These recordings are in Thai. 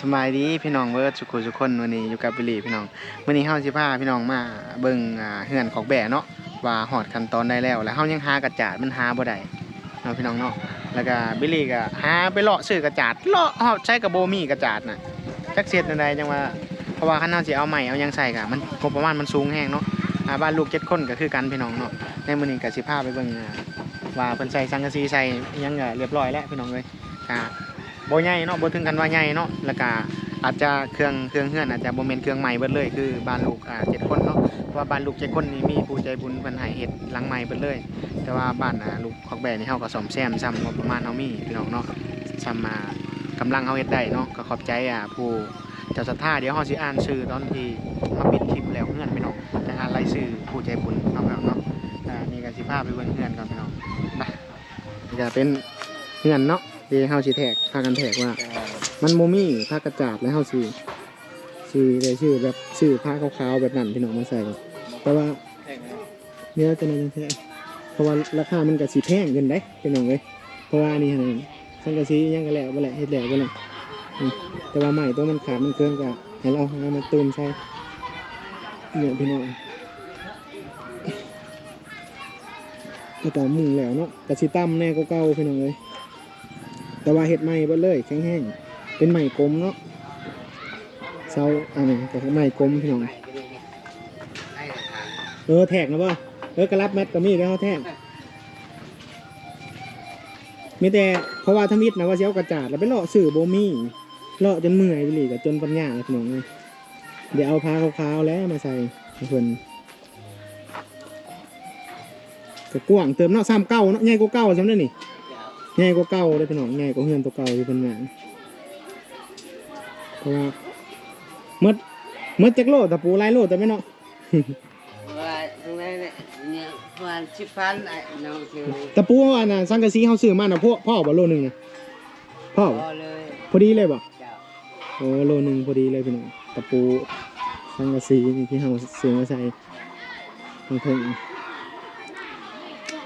สบายดีพี่น้องเบิร์ดสุขุสุกคนวันนี้อยู่กับบิลลี่พี่น้องวันนี้เฮาสิพาพี่น้องมาเบิ่งเฮือนของแบะเนาะว่าฮอดขั้นตอนได้แล้วแล้วเฮายังหากระจาดมันหาบ่ได้เนาะพี่น้องเนาะแล้วก็บิลลี่ก็หาไปเลาะซื้อกระจาดเลาะฮอดใช้กับโบมีกระจาดน่ะจักเสร็จอันใดจังว่าเพราะว่าคันเฮาสิเอาใหม่เอายังใส่ก็มันงบประมาณมันสูงแฮงเนาะอ่าบ้านลูกเจ็ดคนก็คือกันพี่น้องเนาะในมื้อนี้ก็สิพาไปเบิ่งว่าเพิ่นใส่สังกะสีใส่ยังเรียบร้อยแล้วพี่น้องเอ้ยก็ บ่ใหญ่เนาะบ่ถึงกันว่าใหญ่เนาะแล้วก็อาจจะเครื่องเครื่องเฮือนอาจจะบ่แม่นเครื่องใหม่เบิดเลยคือบ้านลูกอ่าเจ็ดคนเนาะเพราะว่าบ้านลูกเจ็ดคนนี่มีผู้ใจบุญเพิ่นให้เฮ็ดหลังใหม่เบิดเลย แต่ว่าบ้านอ่าลูกคอกแบนี่เฮาก็ซ่อมแซมซ้ำงบประมาณเฮามีพี่น้องเนาะซ้ำมากำลังเฮาเฮ็ดได้เนาะก็ขอบใจอ่าผู้เจ้าศรัทธาเดี๋ยวเฮาสิอ่านชื่อตอนที่มาปิดคลิปแล้วเฮือนพี่น้องจะอ่านรายชื่อผู้ใจบุญเนาะครับเนาะอ่านี่ก็สิพาไปเบิ่งเฮือนก่อนพี่น้องไปนี่ก็เป็นเฮือนเนาะ เดี๋ยวเฮาสิแทกพากันแทกว่า มันโมมี่ผ้ากระจาดแล้วเฮาซื้อซื้อได้ชื่อแบบซื้อผ้าขาวๆแบบนั้นพี่น้องมาใส่แต่ว่าเนื้อจะนั่นแท้เพราะว่าราคามันก็สิแพงเกินได้พี่น้องเอ้ยเพราะว่านี่หั่นสังกะสียังก็แล้วบ่แหละเฮ็ดแล้วบ่แหละแต่ว่าใหม่ตัวมันขาดมันเครื่องก็ให้เราเอามาตูนใส่เนี่ยพี่น้องแล้วก็มุงแล้วเนาะก็สิตั้มแน่ก็เก่าพี่น้องเอ้ย แต่ว่าเฮ็ดใหม่เบิดเลยแข็งๆเป็นไม้กลมเนาะเสาอันนี้ก็ไม้กลมพี่น้องเออแทกนะบ่เออกระลับแมทก็มีแล้วแทกมีแต่เพราะว่าทมิดนะว่าเสียวกระจาดแล้วไปเลาะสื่อโบมี่เลาะจนเมื่อยไปเลยกับจนปัญญาพี่น้องเลยเดี๋ยวเอาผ้าขาวๆแล้วมาใส่ให้เพิ่นก็กว้างเติมเนาะซ้ำเก้าเนาะใหญ่กว่าเก้าซ้ำเด้นี่ ใหญ่กว่าเก้าเลยพี่น้องใหญ่กว่าเฮือนตัวเก่าที่เพิ่นงานเพราะว่าเมื่อเมื่อจักโลตะปูหลายโลแต่ไม่เนาะว่าตรงนั้นเนี่ยเนี่ยวันชิพันไอ้น้องชื่อตะปูอันน่ะสังกะสีเฮาซื้อมาน่ะพ่อพ่อบ่โลนึงน่ะพ่อพบ่อเลยพอดีเลยบ่เจ้าโอ้โลนึงพอดีเลยพี่น้องตะปูสังกะสีนี่ที่เฮาซื้อมาใส่ทางเพิ่น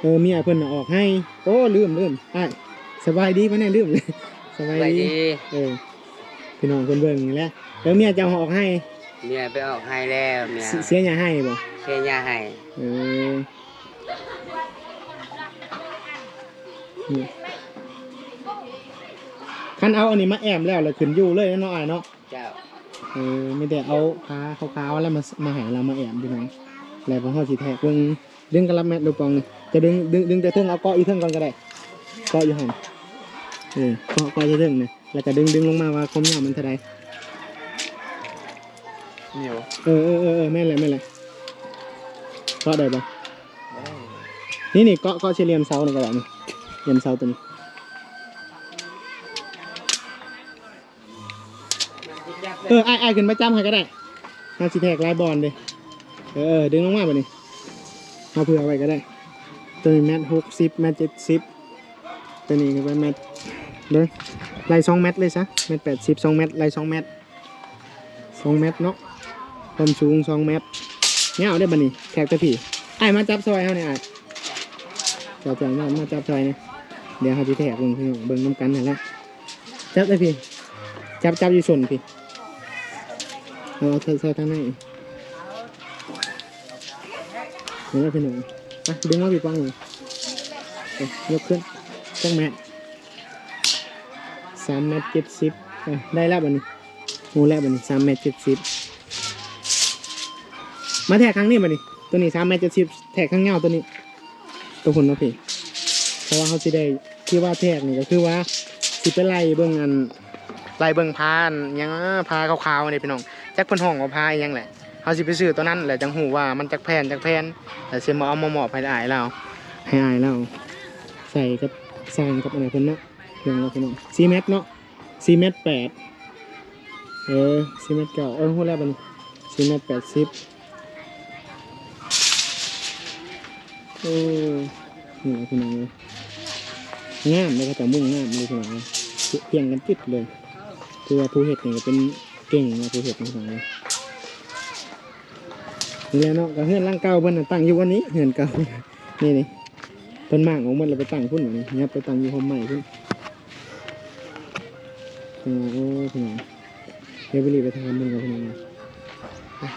เออเมียเพิ่นน่ะออกให้ โอ้ลืมลืมอ้าย สบายดีปะเนี่ยลืมเลยสบายไปดีดีเออพี่น้องเพิ่นเบิ่งนี่แหละแล้วเมียจะเอาออกให้เมียไปออกให้แล้วเมียเสเสียหยังให้บ่เชียร์ยาให้เออนี่คันเอาอันนี้มาแอมแล้วแล้วขึ้นอยู่เลยเนาะอ้ายเนาะ เจ้าเออไม่ได้เอาผ้าขาวๆแล้วมามาใหาเรามาแอมพี่น้องแล้วพอเฮาสิแทกเบิ่งดึงกระลับแมทลูกปองนี่จะดึงดึงดึงแต่เทิงเอาเกาะอีเทิงก่อนก็ได้เกาะอยู่หั่นเออเกาะเกาะอยู่เทิงนะแล้วก็ดึงดึงลงมาว่าความยาวมันเท่าใดเหนียวเออเออเออเออแม่นแหละแม่นแหละเกาะได้ปะนี่นี่เกาะเกาะเฉลี่ยมเสานี่ก็ได้นี่เหลี่ยมเสาตัวนี้เออไอ้ไอ้ายขึ้นมาจำให้ก็ได้ห้าสิแทกลายบอลเลยเออเออดึงลงมาแบบนี้เอาเผื่อไว้ก็ได้ตัวนี้แมทหกสิบแมทเจ็ดสิบ ตัวนี้ก็เป็นแมทเลยลายสองแมทเลยซะแมทแปดสิบสองแมทลายสองแมทสองแมทเนาะความสูงสองแมทเนี่ยเอาได้บันนี้แขกตะผีไอ้มาจับซอยเขาเนี่ยไอ้าจับจับมามาจับซอยเนี่ยเดี๋ยวเขาจะแทกเบิ่งพี่น้องเบิ่งน้ำกันนั่นแหละจับได้พี่จับจับอยู่ส่วนพี่เอาใส่ใส่ทางไหนเดี๋ยวพี่หนุ่มไปดึงมาปีปังหน่อยยกขึ้น จ้องแมทสามเมตรเจ็ดสิบได้แล้วบันนี้หูแล้วบันนี้สามเมตรเจ็ดสิบมาแทกครั้งนี้บันนี้ ตัวนี้สามเมตรเจ็ดสิบแทกข้างเงาตัวนี้ ตัวหุ่นเนาะพี่เพราะว่าเขาจะได้ที่ว่าแทกนี่ก็คือว่าสิไปไล่เบิ่งอันไล่เบิ่งพานยังพาขาวๆนี่พี่น้องแจักเพิ่นห้องว่าพายยังแหละเฮาสิไปซื้อตัวนั้นแหละจังหูว่ามันจักแพนจักแพนแต่เสิมาเอามาหมอบให้อายเราให้อายเราใส่กับ สร้างกับอะไรเพิ่นเนาะเรื่องเราเพิ่นเนาะ4เมตรเนาะ4เมตร8เออ4เมตรเก้าเออฮู้แล้วบัดนี้4เมตร80โอ้นี่พี่น้องเลยงามเลยครับแต่มุ่งงามเลยพี่น้องเลยเพียงกันติดเลยคือว่าผู้เห็ดนี่ก็เป็นเก่งนะผู้เห็ดทั้งสองเลยนี่แหละเนาะก็เฮือนร่างเก่าเพิ่นน่ะตั้งอยู่วันนี้เฮือนเก่านี่นี่ ต้นมากของมันเราไปตั้งพุ่นแบบนี้เนี่ยไปตั้งอยู่ห้องใหม่พุ่นโอ้โอ้พี่น้องเดี๋ยวไปรีบไปทำมันกับพี่น้องนะอะ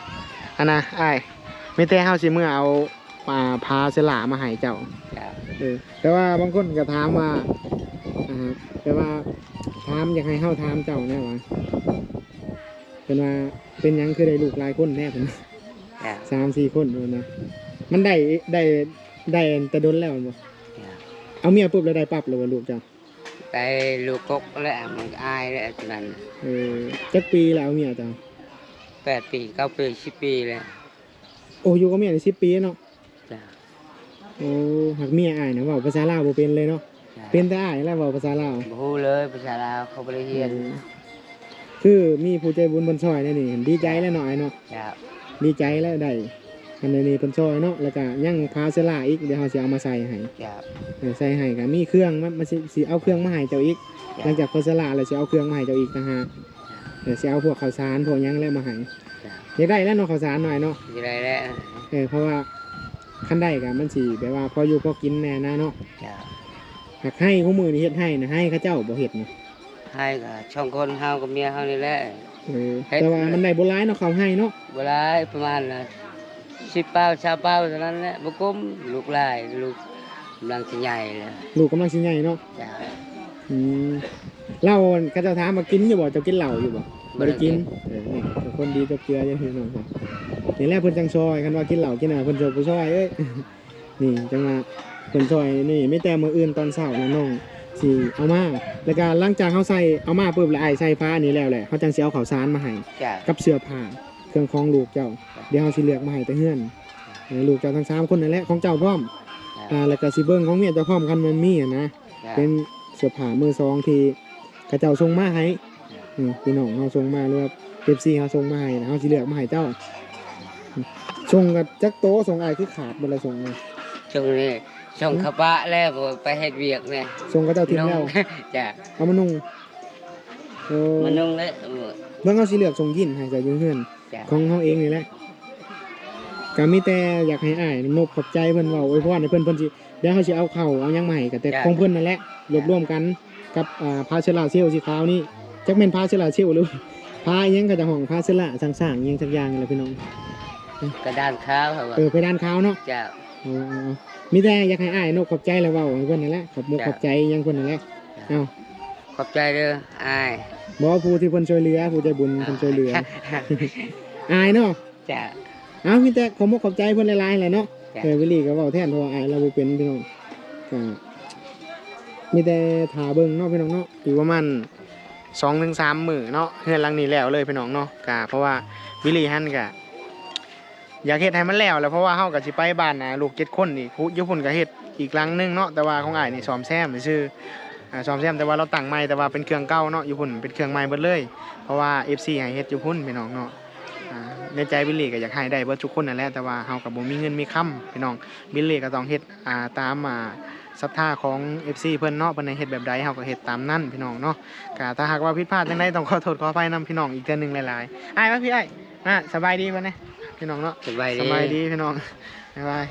อันน่ะอ้ายไม่แต่เฮาสิเมื่อเอามาพาเสลามาให้เจ้าเจ้าเออแต่ว่าบางคนก็ถามว่าอ่าแต่ว่าถามอยากให้เฮาถามเจ้าแน่ว่าเป็นว่าเป็นหยังคือได้ลูกหลายคนแน่ผมเจ้าสามสี่คนเลยนะมันได้ได้ ได้แต่ดนแล้วบ่เจ้าเอาเมียปุ๊บแล้วได้ปั๊บเลยว่าลูกเจ้าไปลูกกกแล้วมันก็อายแล้วตอนนั้นเออจักปีแล้วเอาเมียเจ้าแปดปีเก้าปีสิบปีแล้วโอ้อยู่กับเมียได้สิบปีเนาะเจ้าโอ้หักเมียอ้ายนะเว่าภาษาลาวบ่เป็นเลยเนาะจ้าเป็นแต่อ้ายแล้วเว้าภาษาลาวบฮูเลยภาษาลาวเขาบริเฮียนเออคือมีผู้ใจบุญเพิ่นช่วยแน่นี่ดีใจแล้วเนาะอ้ายเนาะเจ้าดีใจแล้วได้ อันนี้เพิ่นช่วยเนาะแล้วก็ยังพาเสลาอีกเดี๋ยวเฮาสิเอามาใส่ให้เจ้าเออใส่ให้ก็มีเครื่องมันมันสิสิเอาเครื่องมาให้เจ้าอีกจ้ะหลังจากพาเสลาแล้วสิเอาเครื่องมาให้เจ้าอีกต่างหากเดี๋ยวสิเอาพวกข้าวสารพวกหยังแล้วมาให้เจ้าอยากได้แล้วเนาะข้าวสารหน่อยเนาะจะได้แล้วเออเพราะว่าคันได้ก็มันสิแบบว่าพออยู่พอกินแน่นะเนาะเจ้าหากให้คู่มือนี่เฮ็ดให้นะให้เขาเจ้าบ่เฮ็ดนะให้กับช่องคนเฮากับเมียเฮานี่แหละเออเฮ็ดแต่ว่ามันได้บ่หลายเนาะเขาให้เนาะเวลาประมาณละ สิบเป้าชาเป้าเท่านั้นแหละบุกุ้มลูกหลายลูกกำลังจะใหญ่เลยลูกกำลังสิใหญ่เนาะจ้าอืมเหล้าเขาเจ้าถามมากินอยู่บ่เจ้ากินเหล้าอยู่บ่บ่ได้กินเออนี่เป็นคนดีกับเกลือจังซี่เนาะครับนี่แหละเพิ่นจังซอยคันว่ากินเหล้ากินอะไรเพิ่นจะบ่ซอยเอ้ย นี่จังว่าเพิ่นซอยนี่ไม่แต่มื้ออื่นตอนเช้านะน้องสิเอามาแล้วก็หลังจากเฮาใส่เอามาปุ๊บแล้วอ้ายใส่ฟ้าอันนี้แล้วแหละเฮาจังสิเอาข้าวสารมาให้จ้ากับเสื้อผ้า เครื่องของลูกเจ้า เดี๋ยวเฮาสิเลือกมาให้แต่เฮือนให้ลูกเจ้าทั้งสามคนนั่นแหละของเจ้าพร้อมอ่าแล้วก็สิเบิ่งของเมียเจ้าพร้อมกันมันมีอะนะเป็นเสื้อผ้ามือสองที่กระเจ้าส่งมาให้อืมพี่น้องเฮาส่งมาหรือว่าเอฟซีเฮาส่งมาให้นะเฮาสิเลือกมาให้เจ้าอืมส่งกับจักโตะส่งอ้ายคือขาดบ่ละส่งมาช่วงนี้ช่วงขบะแล้วก็ไปเฮ็ดเวียกเนี่ยส่งกับเจ้าทิ้งแล้วจ้าเอามานุ่งโอ้มันนุ่งแล้วเบิ่งเฮาสิเลือกส่งยินให้เจ้าอยู่เฮือนจ้า ของเฮาเองนี่แหละก็มีแต่อยากให้อ้ายนบขอบใจเพิ่นเว้าอวยพรให้เพิ่นเพิ่นสิเดี๋ยวเฮาสิเอาเข้าวเอาหยังมาให้ก็แต่ของเพิ่นนั่นแหละรวบรวมกันกับอ่าพาเชลาเซลสีขาวนี่จักแม่นพาเชลาเซลหรือพาอิหยังก็จะห้องพาเชลาสร้างๆอิหยังสักอย่างนี่แหละพี่น้องกระดานขาวครับว่าเออไปด้านขาวเนาะจ้าเอาเอาเอามีแต่อยากให้อ้ายนบขอบใจแล้วเว้าให้เพิ่นนั่นแหละขอบมุกจ้ะ ขอบใจอิหยังเพิ่นนั่นแหละเอ้าขอบใจเด้ออายบ่ผู้ที่เพิ่นช่วยเหลือผู้ใจบุญเพิ่นช่วยเหลือ อายเนาะจ้าเอ้ามีแต่ขอมุกขอบใจเพิ่นหลายๆแหละเนาะจ้ะ เออวิลลี่ก็เว้าแทนเพราะว่าอายเราบ่เป็นพี่น้องก็มีแต่ถาเบิ่งเนาะพี่น้องเนาะอยู่ประมาณ2ถึง3มื้อเนาะเฮือนหลังนี้แล้วเลยพี่น้องเนาะก็เพราะว่าวิลลี่หั่นก็อยากเฮ็ดให้มันแล้วแหล้วเพราะว่าเฮาก็สิไปบ้านน่ะลูก7คนนี่ผู้อยู่พุ่นก็เฮ็ดอีกหลังหนึงเนาะแต่ว่าของอ้ายนี่ซ่อมแซมซื่อๆอ่าซ่อมแซมแต่ว่าเราตั้งใหม่แต่ว่าเป็นเครื่องเก่าเนาะอยู่พุ่นเป็นเครื่องใหม่เบิดเลย เพราะว่า FC ให้เฮ็ดอยู่พุ่นพี่น้องเนาะอ่า ในใจวิลลี่ก็อยากให้ได้เบิดทุกคนนั่นแหละแต่ว่าเฮาก็บ่มีเงินมีคำพี่น้องวิลลี่ก็ต้องเฮ็ดอ่าตามอ่าศรัทธาของ FC เพิ่นเนาะเพิ่นให้เฮ็ดแบบใดเฮาก็เฮ็ดตามนั้นพี่น้องเนาะก็ถ้าหากว่าผิดพลาดจังไดต้องขอโทษขออภัยนํพี่น้องอีกเทื่อหนึงหลายๆอ้ายมาพี่อ้ายอะสบายดีบ่เนี่ยพี่น้องเนาะสบายสดีบายดีพี่น้องบ๊ายบาย